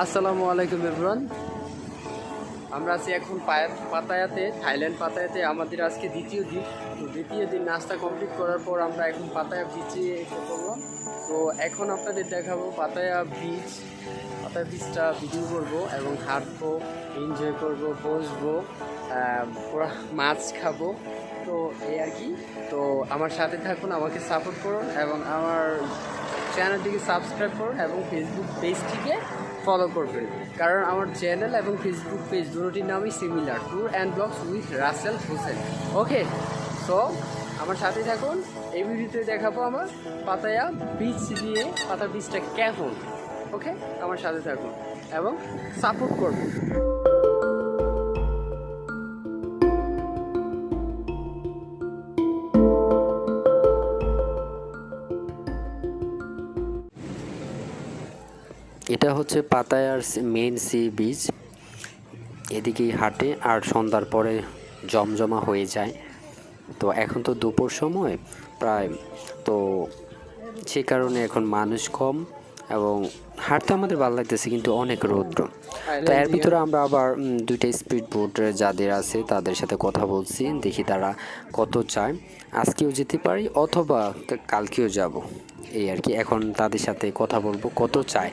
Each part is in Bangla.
আসসালামু আলাইকুম এভরান আমরা আছি এখন পাতায়াতে, থাইল্যান্ড পাতায়াতে। আমাদের আজকে দ্বিতীয় দিন। তো দ্বিতীয় দিন নাস্তা কমপ্লিট করার পর আমরা এখন পাতায়া বিচে এসে পড়লাম তো এখন আপনাদের দেখাবো পাতায়া বিচ পাতায়া বিচটা ভিডিও করব এবং হাঁটবো এনজয় করব, বসবো পুরা মাছ খাব। তো এই আর কি। তো আমার সাথে থাকুন, আমাকে সাপোর্ট করুন এবং আমার চ্যানেলটিকে সাবস্ক্রাইব করুন এবং ফেসবুক পেজটিকে ফলো করবেন কারণ আমার চ্যানেল এবং ফেসবুক পেজ দুটোটির নামই similar tour and blogs with Rasel Hossain okay so আমার সাথে থাকুন, এই ভিডিওতে দেখাবো আমার পাতায়া বীজ দিয়ে পাতা বীজটা কেমন। ওকে আমার সাথে থাকুন এবং সাপোর্ট করবেন এটা হচ্ছে পাতায়ার মেন সি বিচ এদিকেই হাঁটে আর সন্ধ্যার পরে জমজমা হয়ে যায়। তো এখন তো দুপুর সময় প্রায় তো সে কারণে এখন মানুষ কম এবং হাঁটতে আমাদের ভালো লাগতেছে কিন্তু অনেক রৌদ্র। তো এর ভিতরে আমরা আবার দুইটা স্পিড বোট যাদের আছে তাদের সাথে কথা বলছি দেখি তারা কত চায়। আজকেও যেতে পারি অথবা কালকেও যাব। এই আর কি এখন তাদের সাথে কথা বলব কত চায়।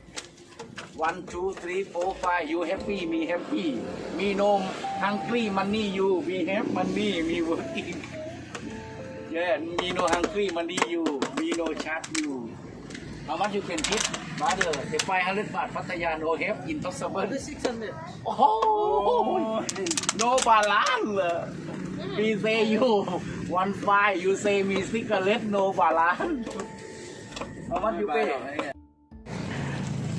One, two, three, four, five. You happy, me happy. Me no hungry money. You we have money. Me working. Yeah, me no hungry money you, me no chat you. How much you can tip? Brother, the 500 baht Pattaya no have impossible. 600. Oh, no balance. We say you one five, you say me cigarette no balance. How much you pay?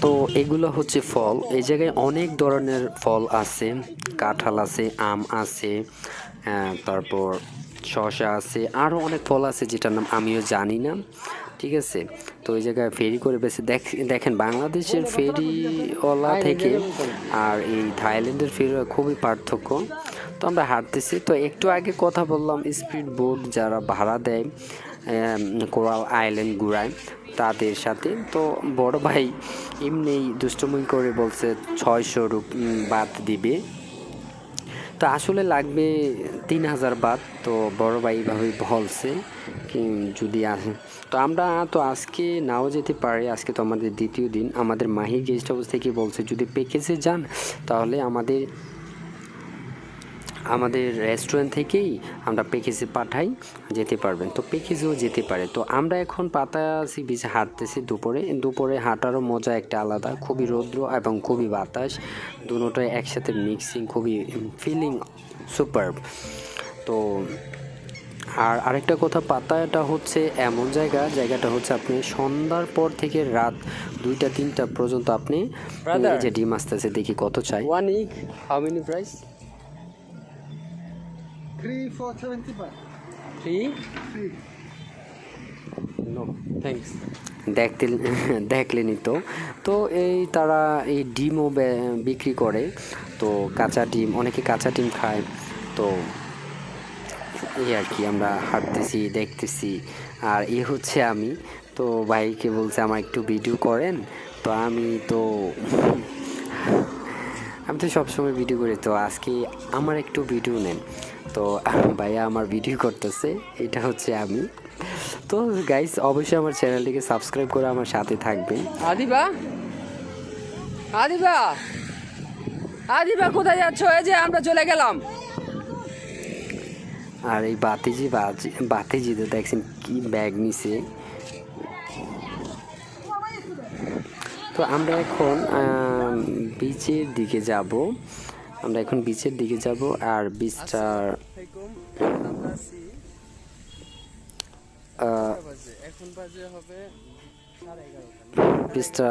তো এগুলো হচ্ছে ফল। এই জায়গায় অনেক ধরনের ফল আছে। কাঁঠাল আছে, আম আছে তারপর শসা আছে আরও অনেক ফল আছে যেটার নাম আমিও জানি না। ঠিক আছে? তো এই জায়গায় ফেরি করে বেশি দেখেন বাংলাদেশের ফেরিওয়ালা থেকে আর এই থাইল্যান্ডের ফেরি খুবই পার্থক্য। তো আমরা হাঁটতেছি। তো একটু আগে কথা বললাম স্পিড বোট যারা ভাড়া দেয় কোরাল আইল্যান্ড ঘুরায় তাদের সাথে। তো বড় ভাই এমনি দুষ্টমই করে বলছে ছয়শো রুপ বাদ দিবে। তো আসলে লাগবে তিন হাজার বাদ। তো বড় ভাই এইভাবে বলছে যদি তো আমরা তো আজকে নাও যেতে পারি, আজকে তো আমাদের দ্বিতীয় দিন। আমাদের মাহি গেস্ট হাউস থেকে বলছে যদি প্যাকেজে যান, তাহলে আমাদের আমাদের রেস্টুরেন্ট থেকেই আমরা প্যাকেজে পাঠাই যেতে পারবেন। তো প্যাকেজেও যেতে পারে। তো আমরা এখন পাতাসি বিচে হাঁটতেছি দুপুরে। দুপুরে হাঁটারও মজা একটা আলাদা খুবই রৌদ্র এবং খুবই বাতাস। দুটোই একসাথে মিক্সিং খুবই ফিলিং সুপার তো আর আরেকটা কথা পাতাটা হচ্ছে এমন জায়গা জায়গাটা হচ্ছে আপনি সন্ধ্যার পর থেকে রাত দুইটা তিনটা পর্যন্ত আপনি যে ডিম আসতেছে দেখি কত চাই। ওয়ান ইক how many price three Three. No thanks দেখতে দেখলেনি তো। তো এই তারা এই ডিমও বিক্রি করে। তো কাঁচা ডিম অনেকে কাঁচা ডিম খায়। তো এই আর কি আমরা হাঁটতেছি দেখতেছি। আর এ হচ্ছে আমি। তো ভাইকে বলছে আমার একটু ভিডিও করেন? তো আমি তো আমি তো সবসময় ভিডিও করি। তো আজকে আমার একটু ভিডিও নেন। তো ভাইয়া আমার ভিডিও করতেছে এটা হচ্ছে আমি। তো গাইস অবশ্যই আমার চ্যানেলটিকে সাবস্ক্রাইব করে আমার সাথে থাকবেন। আদিবা? আদিবা? আদিবা কোথায় যাচ্ছ? এই যে আমরা চলে গেলাম। আর এই বাতিজি বাতিজি তো দেখছেন কি ব্যাগ নিছে। তো আমরা এখন বিচের দিকে যাব। আমরা এখন বিচের দিকে যাব আর বিচটার বিচটা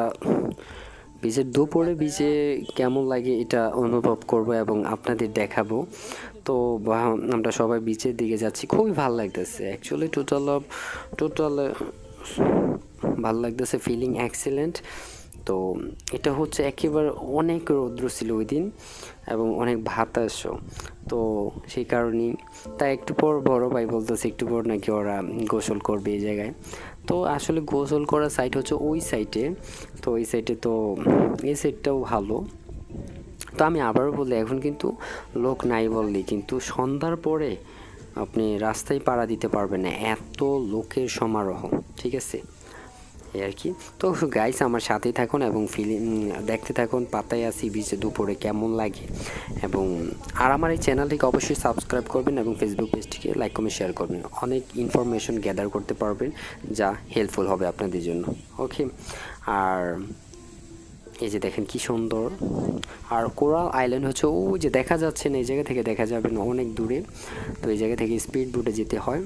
বিচের দুপুরে বিচে কেমন লাগে এটা অনুভব করব এবং আপনাদের দেখাবো। তো আমরা সবাই বিচের দিকে যাচ্ছি। খুবই ভালো লাগতেছে। অ্যাকচুয়ালি টোটাল অফ টোটাল ভালো লাগতেছে ফিলিং এক্সেলেন্ট তো এটা হচ্ছে একেবারে অনেক রৌদ্র ছিল ওই দিন এবং অনেক বাতাসও। তো সেই কারণেই তাই একটু পর বড় ভাই বলতেছে একটু পর নাকি ওরা গোসল করবে এই জায়গায়। তো আসলে গোসল করার সাইট হচ্ছে ওই সাইটে তো ওই সাইটে তো এই সাইটটাও ভালো। তো আমি আবারও বলি এখন কিন্তু লোক নাই বললি কিন্তু সন্ধ্যার পরে আপনি রাস্তায় পাড়া দিতে পারবেন না, এত লোকের সমারোহ, ঠিক আছে? এই আর কি। তো গাইস আমার সাথেই থাকুন এবং ফিলিম দেখতে থাকুন পাতায় আসি বিচে দুপুরে কেমন লাগে। এবং আর আমার এই চ্যানেলটিকে অবশ্যই সাবস্ক্রাইব করবেন এবং ফেসবুক পেজটিকে লাইক কমেন্ট শেয়ার করবেন। অনেক ইনফরমেশন গ্যাদার করতে পারবেন যা হেল্পফুল হবে আপনাদের জন্য। ওকে আর এই যে দেখেন কি সুন্দর। আর কোরাল আইল্যান্ড হচ্ছে, ও যে দেখা যাচ্ছে না, এই জায়গা থেকে দেখা যাবে না, অনেক দূরে। তো এই জায়গা থেকে স্পিড বোটে যেতে হয়।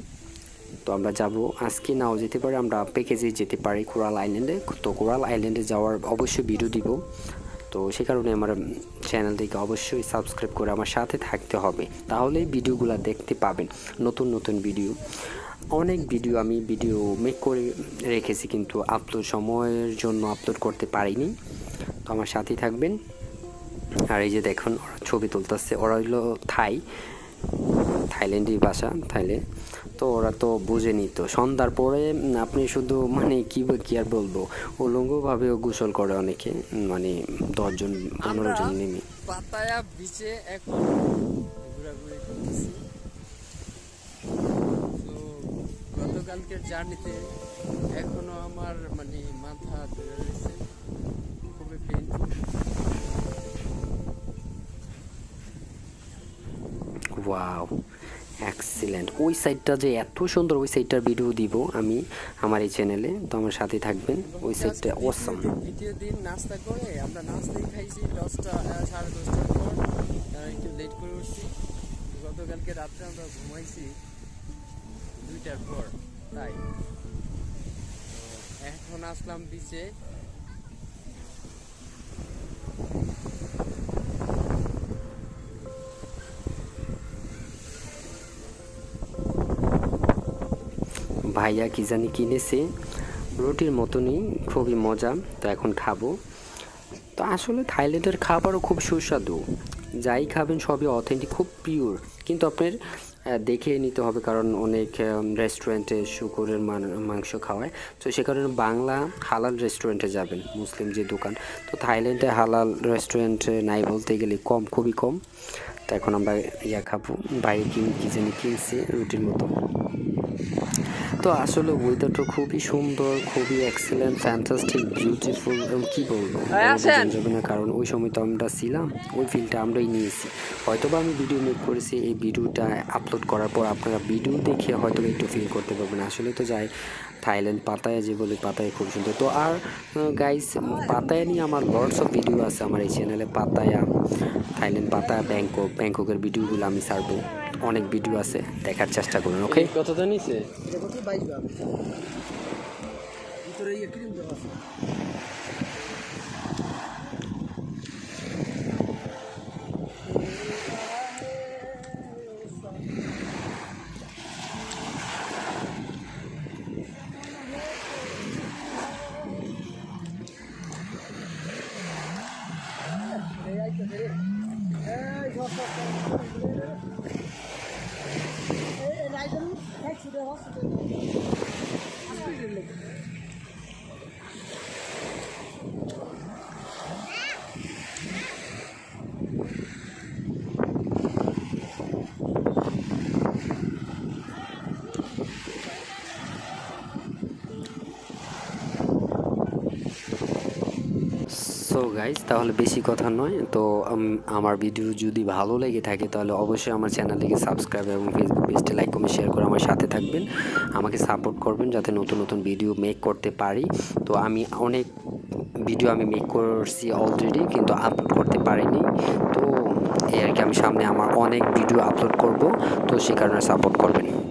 তো আমরা যাব। আজকে নাও যেতে পারি, আমরা প্যাকেজে যেতে পারি কোরাল আইল্যান্ডে তো কোরাল আইল্যান্ডে যাওয়ার অবশ্যই ভিডিও দিব। তো সে কারণে আমার চ্যানেলটিকে অবশ্যই সাবস্ক্রাইব করে আমার সাথে থাকতে হবে। তাহলেই ভিডিওগুলো দেখতে পাবেন, নতুন নতুন ভিডিও অনেক ভিডিও আমি ভিডিও মেক করে রেখেছি, কিন্তু আপলোড সময়ের জন্য আপলোড করতে পারিনি। তো আমার সাথেই থাকবেন। আর এই যে দেখুন ছবি তুলতেছে। ওরা হইল থাই, থাইল্যান্ডের ভাষা, থাইল্যান্ড। তো ওরা তো বুঝেনি তো। সন্ধ্যার পরে আপনি শুধু মানে কি ব- কি আর বলব? উলঙ্গভাবেও গোসল করে অনেকে মানে দশজন পনেরো জন নেমে। পাতায়া বিচে এখন ঘোরাঘুরি করতেছি। তো গতকালকের জার্নিতে এখনও আমার মানে মাথা ধরে রয়েছে। খুবই পেন এক্সিলেন্ট ওই সাইডটা যে এত সুন্দর ওই সাইডটার ভিডিও দিব আমি আমার এই চ্যানেলে তো আমার সাথে থাকবেন। ওই সাইডটা অসম দ্বিতীয় দিন নাস্তা করে আমরা নাস্তাই খাইছি দশটা সাড়ে দশটার পর। একটু লেট করে উঠছি। গতকালকে রাত্রে আমরা ঘুমাইছি দুইটার পর তাই। এখন আসলাম বিচে ভাইয়া কি জানি কিনেছে। রুটির মতনই, খুবই মজা, তো এখন খাব। তো আসলে থাইল্যান্ডের খাবারও খুব সুস্বাদু। যাই খাবেন, সবই অথেন্টিক খুব পিওর কিন্তু আপনার দেখে নিতে হবে, কারণ অনেক রেস্টুরেন্টে শুকুরের মাংস খাওয়ায়। তো সে কারণে বাংলা হালাল রেস্টুরেন্টে যাবেন, মুসলিম যে দোকান। তো থাইল্যান্ডে হালাল রেস্টুরেন্টে নাই বলতে গেলে কম, খুবই কম। তো এখন আমরা ইয়া খাব। বাইরে কিন কি জানি কিনছি, রুটির মতো। তো আসলে ওয়েদারটা খুবই সুন্দর খুবই এক্সেলেন্ট ফ্যান্টাস্টিক বিউটিফুল এবং কি বলব? যাবে না কারণ ওই সময় তো আমরা ছিলাম ওই ফিলটা আমরাই নিয়েছি। হয়তো বা আমি ভিডিও মেক করেছি এই ভিডিওটা আপলোড করার পর আপনারা ভিডিও দেখে হয়তো বা একটু ফিল করতে পারবেন। আসলে তো যাই থাইল্যান্ড পাতায়া যে বলি পাতায়া খুব সুন্দর। তো আর গাইস পাতায়া নিয়ে আমার লর্ডস অফ ভিডিও আছে আমার এই চ্যানেলে পাতায়া থাইল্যান্ড পাতায়া ব্যাংকক ব্যাংককের ভিডিওগুলো আমি ছাড়বো। অনেক ভিডিও আছে দেখার চেষ্টা করুন ওকে কতটা নিছে এটা কত বাইশ বার ভিতরে ইয়ে ক্রিম দেওয়া আছে এই ধর ধর, ধর। এই, এই রাইডার ট্যাক্সি দেওয়া আছে সো গাইজ তাহলে বেশি কথা নয়। তো আমার ভিডিও যদি ভালো লেগে থাকে, তাহলে অবশ্যই আমার চ্যানেলটিকে সাবস্ক্রাইব এবং ফেসবুক পেজটি লাইক, কমেন্ট শেয়ার করে আমার সাথে থাকবেন। আমাকে সাপোর্ট করবেন যাতে নতুন নতুন ভিডিও মেক করতে পারি। তো, আমি অনেক ভিডিও আমি মেক করছি অলরেডি কিন্তু আপলোড করতে পারিনি। তো, এই আর কি, আমি সামনে আমার অনেক ভিডিও আপলোড করব। তো, সে কারণে সাপোর্ট করবেন।